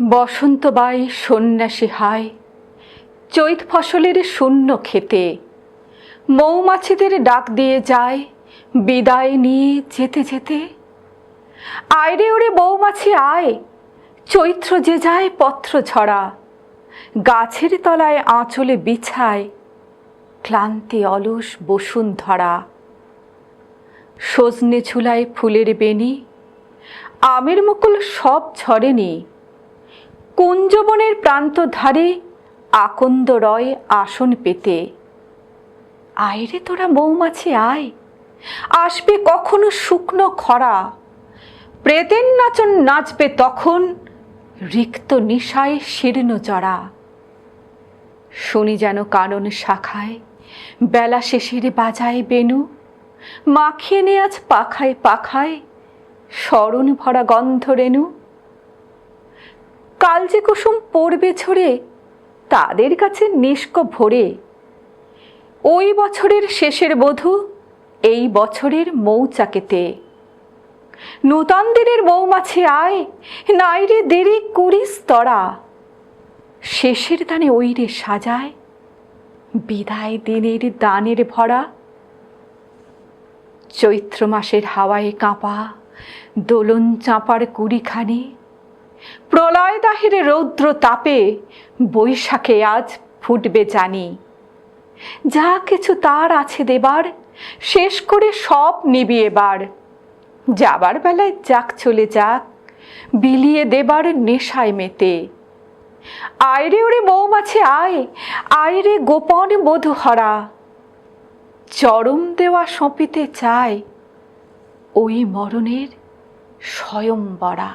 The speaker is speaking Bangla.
বসন্ত বাই সন্ন্যাসী হায়, চৈত ফসলের শূন্য খেতে মৌমাছিদের ডাক দিয়ে যায়, বিদায় নিয়ে যেতে যেতে। আয়রে ওরে মৌমাছি আয়, চৈত্র যে যায় পত্র ছড়া। গাছের তলায় আঁচলে বিছায়, ক্লান্তি অলস বসুন্ধরা সজনে ঝুলায় ফুলের বেনি আমের মুকুল সব ঝরেনি। কুঞ্জবনের প্রান্ত ধারে আকন্দ রয় আসন পেতে। আয়রে তোরা মৌমাছি, আয়। আসবে কখনো শুকনো খরা। প্রেতের নাচন নাচবে তখন রিক্ত নিশায় শীর্ণ জড়া শুনি যেন কানন শাখায়, বেলা শেষের বাজায় বেনু মাখিয়ে নে আজ পাখায় পাখায়, স্মরণ ভরা গন্ধ রেণু। কাল যে কুসুম পড়বে ছড়ে তাদের কাছে নিষ্ক ভরে। ওই বছরের শেষের বধূ, এই বছরের মৌচাকেতে। নূতন দিনের মৌমাছি আয় নাইরে দেরি করিস তরা। শেষের দানে ওইরে সাজায়, বিদায় দিনের দানের ভরা। চৈত্র মাসের হাওয়ায় কাঁপা, দোলন চাঁপার কুড়িখানি প্রলয় দাহের রৌদ্র তাপে বৈশাখে আজ ফুটবে জানি। যা কিছু তার আছে দেবার, শেষ করে সব নিবি এবার। যাবার বেলায় যাক চলে যাক, বিলিয়ে দেবার নেশায় মেতে। আয়রে ওরে মৌমাছি আয়, আয়রে গোপন মধু হরা চরম দেওয়া সঁপিতে চায় ওই মরণের স্বয়ংবরা